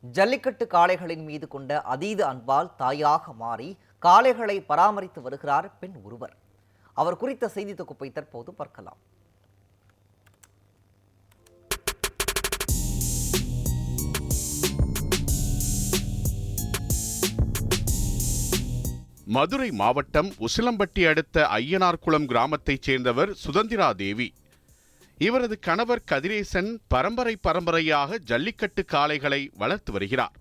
ஜல்லிக்கட்டு காளைகளின் மீது கொண்ட அதீத அன்பால் தாயாக மாறி காளைகளை பராமரித்து வருகிறார் பெண் ஒருவர். அவர் குறித்த செய்தி தொகுப்பை தற்போது பார்க்கலாம். மதுரை மாவட்டம் உசிலம்பட்டி அடுத்த ஐயனார்குளம் கிராமத்தைச் சேர்ந்தவர் சுதந்திரா தேவி. இவரது கணவர் கதிரேசன் பரம்பரை பரம்பரையாக ஜல்லிக்கட்டு காளைகளை வளர்த்து வருகிறார்.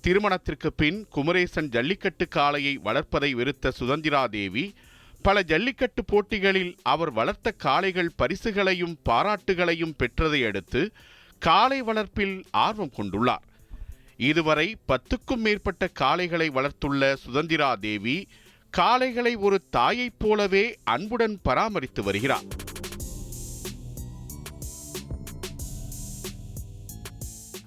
திருமணத்திற்கு பின் குமரேசன் ஜல்லிக்கட்டு காளையை வளர்ப்பதை வெறுத்த சுதந்திரா தேவி பல ஜல்லிக்கட்டு போட்டிகளில் அவர் வளர்த்த காளைகள் பரிசுகளையும் பாராட்டுகளையும் பெற்றதை அடுத்து காளை வளர்ப்பில் ஆர்வம் கொண்டுள்ளார். இதுவரை பத்துக்கும் மேற்பட்ட காளைகளை வளர்த்துள்ள சுதந்திரா தேவி காளைகளை ஒரு தாயைப் போலவே அன்புடன் பராமரித்து வருகிறார்.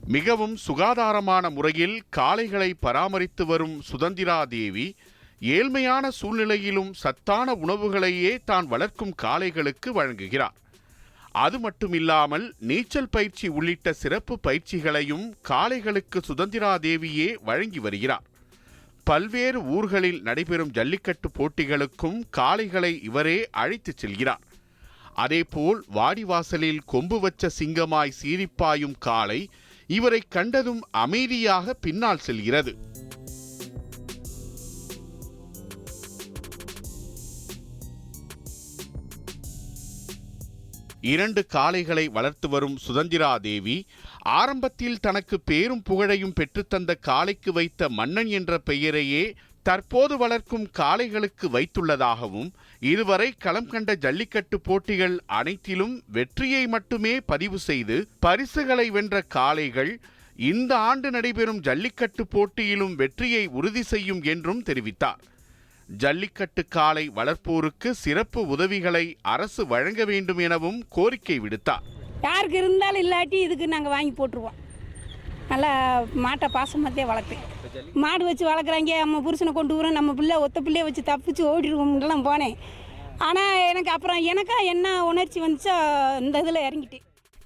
மிகவும் சுகாதாரமான முறையில் காளைகளை பராமரித்து வரும் சுதந்திரா தேவி ஏழ்மையான சூழ்நிலையிலும் சத்தான உணவுகளையே தான் வளர்க்கும் காளைகளுக்கு வழங்குகிறார். அது மட்டுமில்லாமல் நீச்சல் பயிற்சி உள்ளிட்ட சிறப்பு பயிற்சிகளையும் காளைகளுக்கு சுதந்திரா தேவியே வழங்கி வருகிறார். பல்வேறு ஊர்களில் நடைபெறும் ஜல்லிக்கட்டு போட்டிகளுக்கும் காளைகளை இவரே அழைத்துச் செல்கிறார். அதேபோல் வாடிவாசலில் கொம்பு வச்ச சிங்கமாய் சீரிப்பாயும் காளை இவரை கண்டதும் அமைதியாக பின்னால் செல்கிறது. இரண்டு காளைகளை வளர்த்து வரும் சுதந்திரா தேவி ஆரம்பத்தில் தனக்கு பேரும் புகழையும் பெற்றுத்தந்த காளைக்கு வைத்த மன்னன் என்ற பெயரையே தற்போது வளர்க்கும் காளைகளுக்கு வைத்துள்ளதாகவும் இதுவரை களம் கண்ட ஜல்லிக்கட்டு போட்டிகள் அனைத்திலும் வெற்றியை மட்டுமே பதிவு செய்து பரிசுகளை வென்ற காளைகள் இந்த ஆண்டு நடைபெறும் ஜல்லிக்கட்டு போட்டியிலும் வெற்றியை உறுதி செய்யும் என்றும் தெரிவித்தார். ஜல்லிக்கட்டு காளை வளர்ப்போருக்கு சிறப்பு உதவிகளை அரசு வழங்க வேண்டும் எனவும் கோரிக்கை விடுத்தார். யாருக்கு இருந்தாலும் இல்லாட்டி இதுக்கு நாங்கள் வாங்கி போட்டுருவோம். நல்லா மாட்டை பாசமத்தே வளர்த்து. மாடு வச்சு வளர்க்குறாங்க நம்ம புருஷனை கொண்டு வரோம் நம்ம பிள்ளை ஒத்த பிள்ளைய வச்சு தப்பிச்சு ஓடிடுவோம்லாம் போனேன். ஆனால் எனக்கு அப்புறம் எனக்கா என்ன உணர்ச்சி வந்துச்சோ இந்த இதில் இறங்கிட்டேன்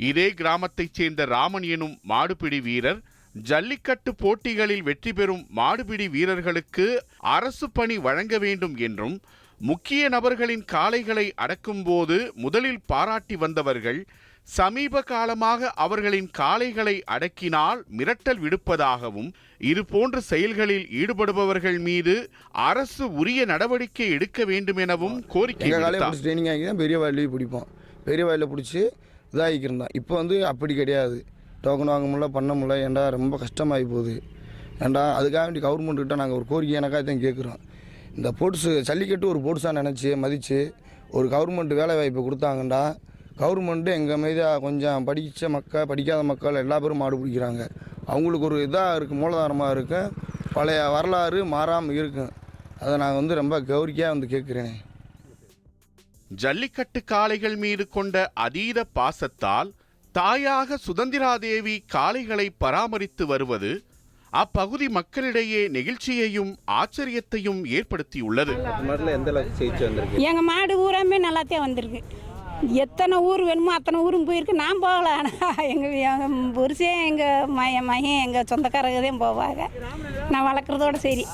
இதே கிராமத்தைச் சேர்ந்த ராமன் எனும் மாடுபிடி வீரர் ஜல்லிக்கட்டு போட்டிகளில் வெற்றி பெறும் மாடுபிடி வீரர்களுக்கு அரசு பணி வழங்க வேண்டும் என்றும் முக்கிய நபர்களின் காளைகளை அடக்கும்போது முதலில் பாராட்டி வந்தவர்கள் சமீப காலமாக அவர்களின் காளைகளை அடக்கினால் மிரட்டல் விடுப்பதாகவும் இதுபோன்ற செயல்களில் ஈடுபடுபவர்கள் மீது அரசு உரிய நடவடிக்கை எடுக்க வேண்டும் எனவும் கோரிக்கை ட்ரைனிங் ஆகி தான் பெரிய வயல்லையும் பிடிப்போம். பெரிய வயலில் பிடிச்சி இதாகிக்கிறோம் இப்போ வந்து அப்படி கிடையாது. டோக்கன் வாங்க முடியல பண்ண முடியல. ஏன்டா ரொம்ப கஷ்டமாகி போகுது. ஏன்டா அதுக்காக வேண்டி கவர்மெண்ட்டுக்கிட்ட நாங்கள் ஒரு கோரிக்கை எனக்காக தான் கேட்குறோம். இந்த போட்ஸு ஜல்லிக்கட்டு ஒரு போட்ஸாக நினச்சி மதித்து ஒரு கவர்மெண்ட் வேலை வாய்ப்பு கொடுத்தாங்கண்டா கவர்மெண்ட்டு எங்கள் மீதாக கொஞ்சம் படித்த மக்கள் படிக்காத மக்கள் எல்லா பேரும் மாடு பிடிக்கிறாங்க. அவங்களுக்கு ஒரு இதாக இருக்குது மூலதாரமாக இருக்கும் பழைய வரலாறு மாறாமல் இருக்கும் அதை நான் வந்து ரொம்ப கௌரிக்கையாக வந்து கேட்குறேன். ஜல்லிக்கட்டு காளைகள் மீது கொண்ட அதீத பாசத்தால் தாயாக சுதந்திராதேவி காளைகளை பராமரித்து வருவது அப்பகுதி மக்களிடையே நெகிழ்ச்சியையும் ஆச்சரியத்தையும் ஏற்படுத்தியுள்ளது. எங்கள் மாடு ஊராமே நல்லாத்தே வந்திருக்கு. எத்தனை ஊர் வேணுமோ அத்தனை ஊரும் போயிருக்கு. நான் போகல. ஆனால் எங்கள் புருஷன் எங்கள் மய மகன் எங்கள் சொந்தக்காரங்க தான் போவாங்க. நான் வளர்க்குறதோட சரி.